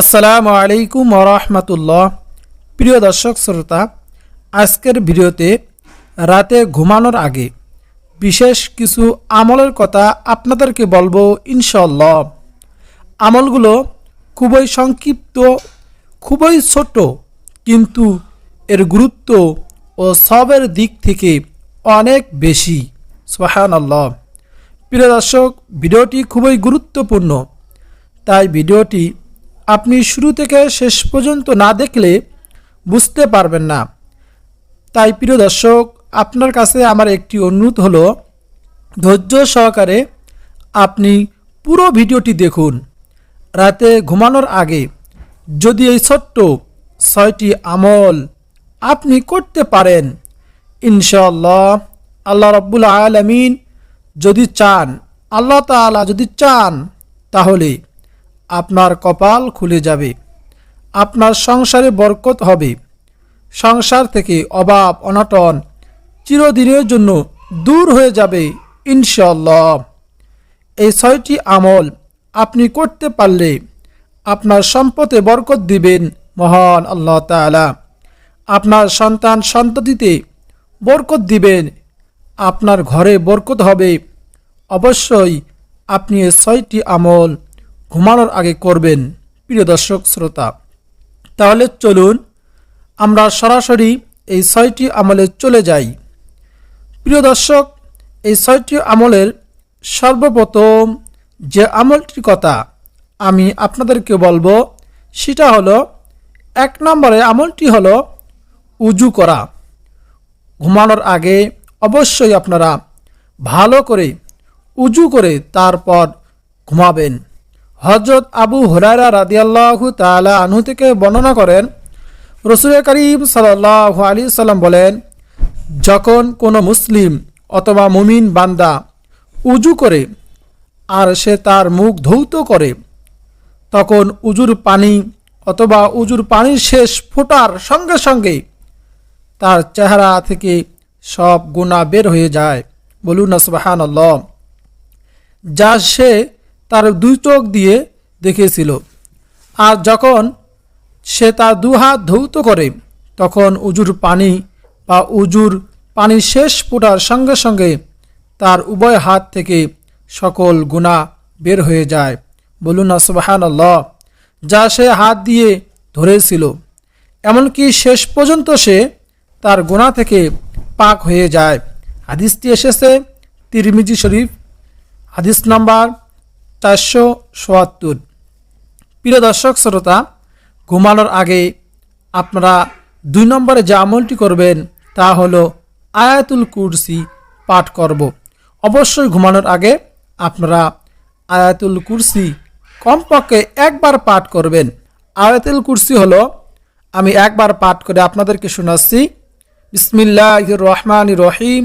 আসসালামু আলাইকুম রহমতুল্লাহ। প্রিয় দর্শক, শ্রোতা, আজকের ভিডিওতে রাতে ঘুমানোর আগে বিশেষ কিছু আমলের কথা আপনাদেরকে বলব ইনশাল্লাহ আমলগুলো খুবই সংক্ষিপ্ত, খুবই ছোট, কিন্তু এর গুরুত্ব ও সবের দিক থেকে অনেক বেশি। সোহান আল্লাহ প্রিয় দর্শক, ভিডিওটি খুবই গুরুত্বপূর্ণ, তাই ভিডিওটি আপনি শুরু থেকে শেষ পর্যন্ত না দেখলে বুঝতে পারবেন না। তাই প্রিয় দর্শক, আপনার কাছে আমার একটি অনুরোধ হলো, ধৈর্য সহকারে আপনি পুরো ভিডিওটি দেখুন। রাতে ঘুমানোর আগে যদি এই ছোট্ট ছয়টি আমল আপনি করতে পারেন ইনশাল্লাহ আল্লাহ রব্বুল আলমিন যদি চান, আল্লাহ তাআলা যদি চান, তাহলে আপনার কপাল খুলে যাবে। আপনার সংসারে বরকত হবে। সংসার থেকে অভাব, অনাটন চিরদিনের জন্য দূর হয়ে যাবে ইনশাল্লাহ এই ছয়টি আমল আপনি করতে পারলে আপনার সম্পদে বরকত দিবেন মহান আল্লাহ তাআলা। আপনার সন্তান সন্ততিতে বরকত দিবেন। আপনার ঘরে বরকত হবে। অবশ্যই আপনি এই ছয়টি আমল ঘুমানোর আগে করবেন, প্রিয় দর্শক, শ্রোতা। তাহলে চলুন আমরা সরাসরি এই ছয়টি আমলে চলে যাই। প্রিয় দর্শক, এই ছয়টি আমলের সর্বপ্রথম যে আমলটির কথা আমি আপনাদেরকে বলব, সেটা হলো, এক নম্বরে আমলটি হলো উজু করা। ঘুমানোর আগে অবশ্যই আপনারা ভালো করে উজু করে তারপর ঘুমাবেন। হজরত আবু হুরায়রা রাদিয়াল্লাহু তালা আনহু থেকে বর্ণনা করেন, রসুল করিম সাল্লাহ আলী সাল্লাম বলেন, যখন কোনো মুসলিম অথবা মুমিন বান্দা উজু করে আর সে তার মুখ ধৌত করে, তখন উজুর পানি অথবা উজুর পানির শেষ ফোটার সঙ্গে সঙ্গে তার চেহারা থেকে সব গুণা বের হয়ে যায়। বলুন আসবাহান যা সে তার দুই চোখ দিয়ে দেখেছিল। আর যখন সে তার দু হাত ধৌত করে, তখন উজুর পানি বা উজুর পানি শেষ ফোটার সঙ্গে সঙ্গে তার উভয় হাত থেকে সকল গুণা বের হয়ে যায়। বলুন আসবাহান যা সে হাত দিয়ে ধরেছিল। এমনকি শেষ পর্যন্ত সে তার গোনা থেকে পাক হয়ে যায়। হাদিসটি এসেছে তিরমিজি শরীফ, হাদিস নাম্বার চারশো সোয়াত্তর প্রিয় দর্শক, শ্রোতা, ঘুমানোর আগে আপনারা দুই নম্বরে যে আমলটি করবেন, তা হলো আয়াতুল কুরসি পাঠ করব। অবশ্যই ঘুমানোর আগে আপনারা আয়াতুল কুরসি কমপক্ষে একবার পাঠ করবেন। আয়াতুল কুরসি হলো, আমি একবার পাঠ করে আপনাদেরকে শোনাচ্ছি। বিসমিল্লাহ রহমান রহিম।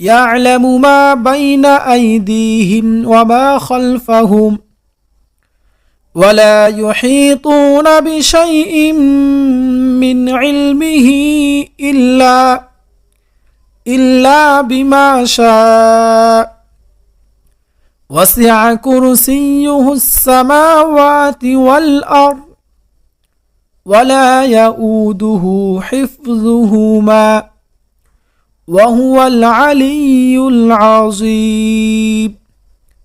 يعلم ما بين أيديهم وما خلفهم ولا يحيطون بشيء من علمه إلا إلا بما شاء. وسع كرسيه السماوات والأرض ولا يؤوده حفظهما. ওয়াহুয়া আলিউল আজিব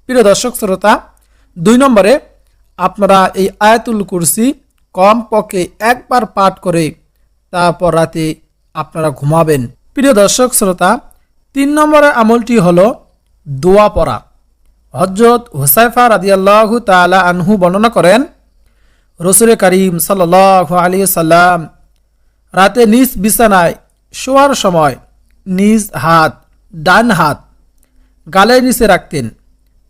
প্রিয় দর্শক, শ্রোতা, দুই নম্বরে আপনারা এই আয়াতুল কুরসি কমপক্ষে একবার পাঠ করে তারপর রাতে আপনারা ঘুমাবেন। প্রিয় দর্শক, শ্রোতা, তিন নম্বরের আমলটি হল দোয়া পড়া। হজরত হুসাইফা রাদিয়াল্লাহু তালা আনহু বর্ণনা করেন রসুল করিম সাল্লাহ আলী সাল্লাম রাতে নিজ বিছানায় শোয়ার সময় নিজ হাত, ডান হাত গালের নিচে রাখতেন।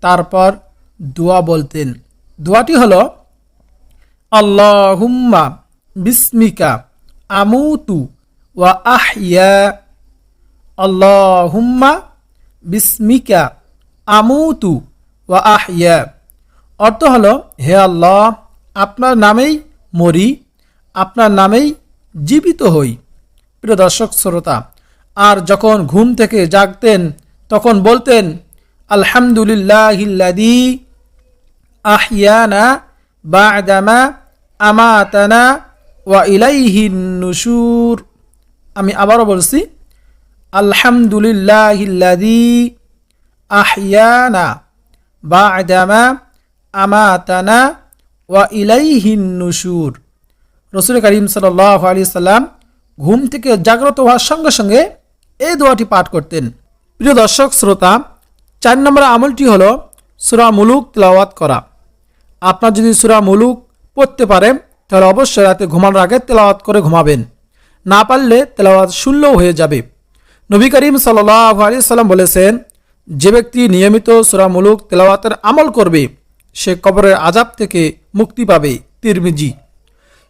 তারপর দোয়া বলতেন। দোয়াটি হল, আল্লাহুম্মা বিস্মিকা আমুতু ওয়া আহিয়া আল্লাহুম্মা বিস্মিকা আমুতু ওয়া আহিয়া অর্থ হল, হে আল্লাহ, আপনার নামেই মরি, আপনার নামেই জীবিত হই। প্রিয় দর্শক, শ্রোতা আর যখন ঘুম থেকে জাগতেন, তখন বলতেন, আলহামদুলিল্লাহিল্লাদি আহিয়ানা বাদামা আমাতানা ওয়া ইলাইহিন নুশুর। আমি আবারও বলছি, আলহামদুলিল্লাহিল্লাদি আহিয়ানা বাদামা আমাতানা ওয়া ইলাইহিন নুশুর। রসুল করিম সাল্লাহ আলি সাল্লাম ঘুম থেকে জাগ্রত হওয়ার সঙ্গে সঙ্গে এই দোয়াটি পাঠ করতেন। প্রিয় দর্শক, শ্রোতা, চার নম্বর আমলটি হলো সুরা মুলুক তেলাওয়াত করা। আপনার যদি সুরা মুলুক পড়তে পারেন, তাহলে অবশ্যই রাতে ঘুমানোর আগে তেলাওয়াত করে ঘুমাবেন। না পারলে তেলাওয়াত শূন্যও হয়ে যাবে। নবী করিম সাল্লাহ আলি সাল্লাম বলেছেন, যে ব্যক্তি নিয়মিত সুরা মুলুক তেলাওয়াতের আমল করবে, সে কবরের আজাব থেকে মুক্তি পাবে। তিরমিজি।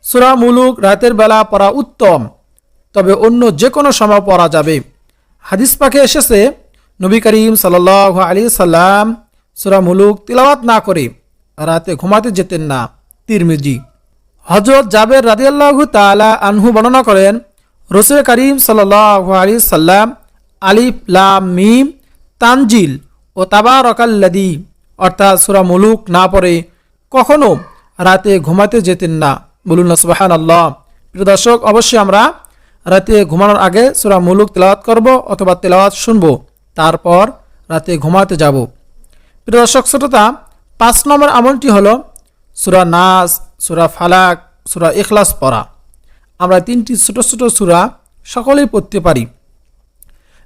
সুরা মুলুক রাতের বেলা পড়া উত্তম, তবে অন্য যে কোনো সময় পড়া যাবে। হাদিস পাখে এসেছে, নবী করিম সাল্লাহ আলী সাল্লাম সুরা মুলুক তিলাওয়াত না করে রাতে ঘুমাতে যেতেন না। তিরমিজি। হজরত জাবের রাদিয়াল্লাহু তালা আনহু বর্ণনা করেন, রসুল করিম সাল্লাহ আলী সাল্লাম আলিফ লাম মিম তানজিল ও তাবারকাল্লাদি অর্থাৎ সুরা মুলুক না পড়ে কখনো রাতে ঘুমাতে যেতেন না। বলুন সুবাহান আল্লাহ প্রিয় দর্শক, অবশ্যই আমরা রাতে ঘুমানোর আগে সুরা মুলুক তেলাওয়াত করব অথবা তেলাওয়াত শুনব, তারপর রাতে ঘুমাতে যাব। প্রিয় দর্শক শ্রোতা, পাঁচ নম্বর আমলটি হল সুরা নাস, সুরা ফালাক, সুরা ইখলাস পড়া। আমরা তিনটি ছোট ছোট সুরা সকলেই পড়তে পারি।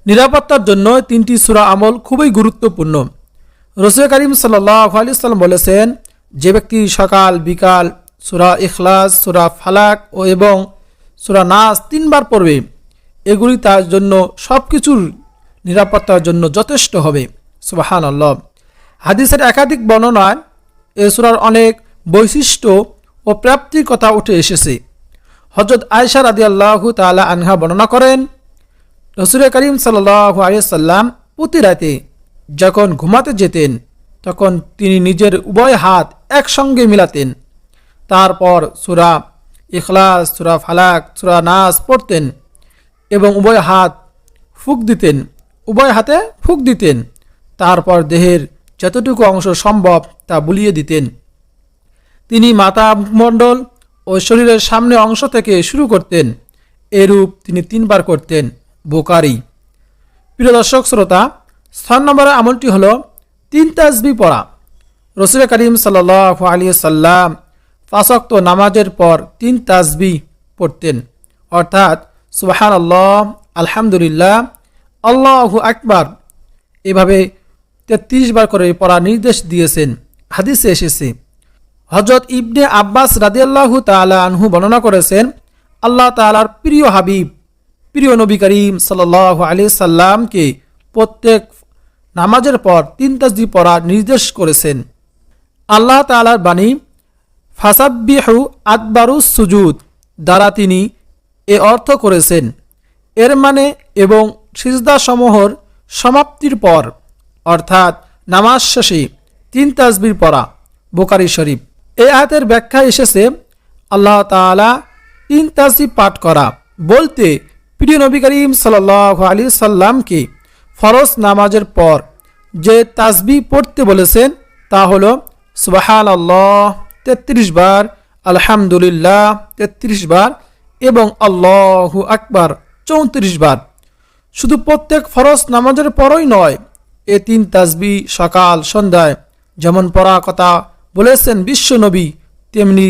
নিরাপত্তার জন্য তিনটি সুরা আমল খুবই গুরুত্বপূর্ণ। রসুল করিম সাল্লাহ আলি সাল্লাম বলেছেন, যে ব্যক্তি সকাল, বিকাল, সুরা ইখলাস, সুরা ফালাক ও এবং সুরা নাস তিনবার পড়বে। এগুলি তার জন্য সব কিছুর নিরাপত্তার জন্য যথেষ্ট হবে। সুবাহান আল্লাহ হাদিসের একাধিক বর্ণনায় এ সুরার অনেক বৈশিষ্ট্য ও প্রাপ্তির কথা উঠে এসেছে। হজরত আয়সা রাদি আল্লাহ তালা আনহা বর্ণনা করেন, রসুল করিম সাল্লাহ আলিয়াল্লাম প্রতি রাতে যখন ঘুমাতে যেতেন, তখন তিনি নিজের উভয় হাত একসঙ্গে মিলাতেন। তারপর সুরা ইখলাস, সুরা ফালাক, সুরা নাস পড়তেন এবং উভয় হাত ফুক দিতেন, উভয় হাতে ফুক দিতেন। তারপর দেহের যতটুকু অংশ সম্ভব তা বুলিয়ে দিতেন। তিনি মাথা মণ্ডল ও শরীরের সামনে অংশ থেকে শুরু করতেন। এরূপ তিনি তিনবার করতেন বোকারি। প্রিয় দর্শক, শ্রোতা স্থান নম্বরের আমলটি হল তিন তাজবি পড়া। রসুল করিম সাল আলী সাল্লাম ফাঁসক্ত নামাজের পর তিন তাজবি পড়তেন। অর্থাৎ সুবাহান আল্লাহ আলহামদুলিল্লাহ, আল্লাহু আকবার। এভাবে তেত্রিশ বার করে পড়ার নির্দেশ দিয়েছেন। হাদিসে এসেছে হজরত ইবনে আব্বাস রাদিয়াল্লাহু তালা আনহু বর্ণনা করেছেন, আল্লাহ তালার প্রিয় হাবিব, প্রিয় নবী করিম সাল্লাহ আলি সাল্লামকে প্রত্যেক নামাজের পর তিন তাজদি পড়ার নির্দেশ করেছেন। আল্লাহ তালার বাণী ফাসাব্বিহু আকবারুস সুজুদ, দ্বারা তিনি এ অর্থ করেছেন, এর মানে এবং সিজদাসমূহর সমাপ্তির পর, অর্থাৎ নামাজ শেষে তিন তাজবির পড়া বোকারি শরীফ। এই আয়াতের ব্যাখ্যা এসেছে, আল্লাহ তালা তিন তাজবি পাঠ করা, বলতে প্রিয় নবী করিম সাল আলী সাল্লামকে ফরজ নামাজের পর যে তাজবি পড়তে বলেছেন, তা হল সুবাহান আল্লাহ তেত্রিশ বার আলহামদুলিল্লাহ, তেত্রিশ বার এবং আল্লাহু আকবার, চৌত্রিশ বার। শুধু প্রত্যেক ফরজ নামাজের পরই নয়, এ তিন তাজবি সকাল সন্ধ্যায়। যেমন পড়া কথা বলেছেন বিশ্বনবী তেমনি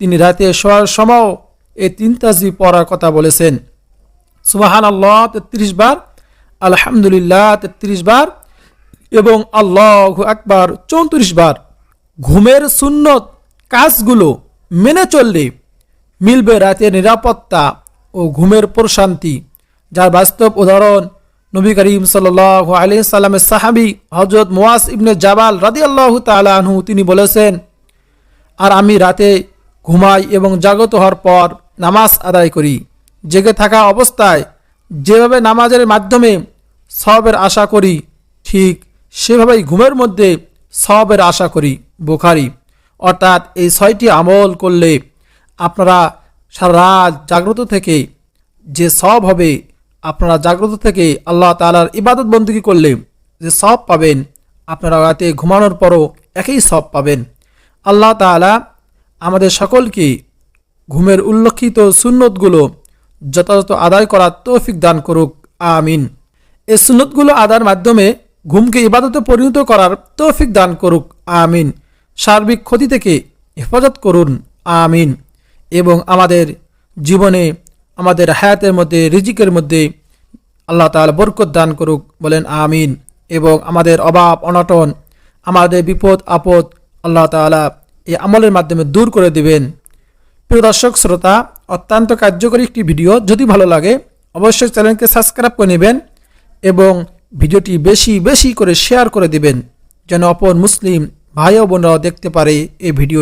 তিনি রাতে শোয়ার সময়ও এ তিন তাজবি পড়ার কথা বলেছেন। সুবাহান আল্লাহ তেত্রিশ বার, আলহামদুলিল্লাহ, তেত্রিশ বার এবং আল্লাহ আকবার, চৌত্রিশ বার। ঘুমের সুন্নত কাজগুলো মেনে চললে মিলবে রাতের নিরাপত্তা ও ঘুমের প্রশান্তি, যার বাস্তব উদাহরণ নবী করিম সাল আলি সাল্লামের সাহাবি হজরত মোয়াস ইবনে জাবাল রাদি আল্লাহ তালাহু তিনি বলেছেন, আর আমি রাতে ঘুমাই এবং জাগত হওয়ার পর নামাজ আদায় করি। জেগে থাকা অবস্থায় যেভাবে নামাজের মাধ্যমে সবের আশা করি, ঠিক সেভাবেই ঘুমের মধ্যে সবের আশা করি। বোখারি অর্থাৎ এই ছয়টি আমল করলে আপনারা সারা রাত জাগ্রত থেকে যে সব হবে, আপনারা জাগ্রত থেকে আল্লাহ তালার ইবাদত বন্দুকি করলে যে সব পাবেন, আপনারা রাতে ঘুমানোর পরও একই সব পাবেন। আল্লাহ তাআলা আমাদের সকলকে ঘুমের উল্লেখিত সুন্নতগুলো যথাযথ আদায় করার তৌফিক দান করুক, আমিন। এই সুন্নতগুলো আদার মাধ্যমে ঘুমকে ইবাদতে পরিণত করার তৌফিক দান করুক, আমিন। সার্বিক ক্ষতি থেকে হেফাজত করুন। আমিন। এবং আমাদের জীবনে, আমাদের হায়াতের মধ্যে, রিজিকের মধ্যে আল্লাহ তাআলা বরকত দান করুক, বলেন আমিন। এবং আমাদের অভাব, অনটন, আমাদের বিপদ, আপদ আল্লাহ তাআলা এই আমলের মাধ্যমে দূর করে দিবেন। প্রিয় দর্শক, শ্রোতা, অত্যন্ত কার্যকরী একটি ভিডিও। যদি ভালো লাগে, অবশ্যই চ্যানেলকে সাবস্ক্রাইব করে নেবেন এবং ভিডিওটি বেশি বেশি করে শেয়ার করে দিবেন, যেন অপর মুসলিম ভাই ও বোনরাও দেখতে পারে এই ভিডিও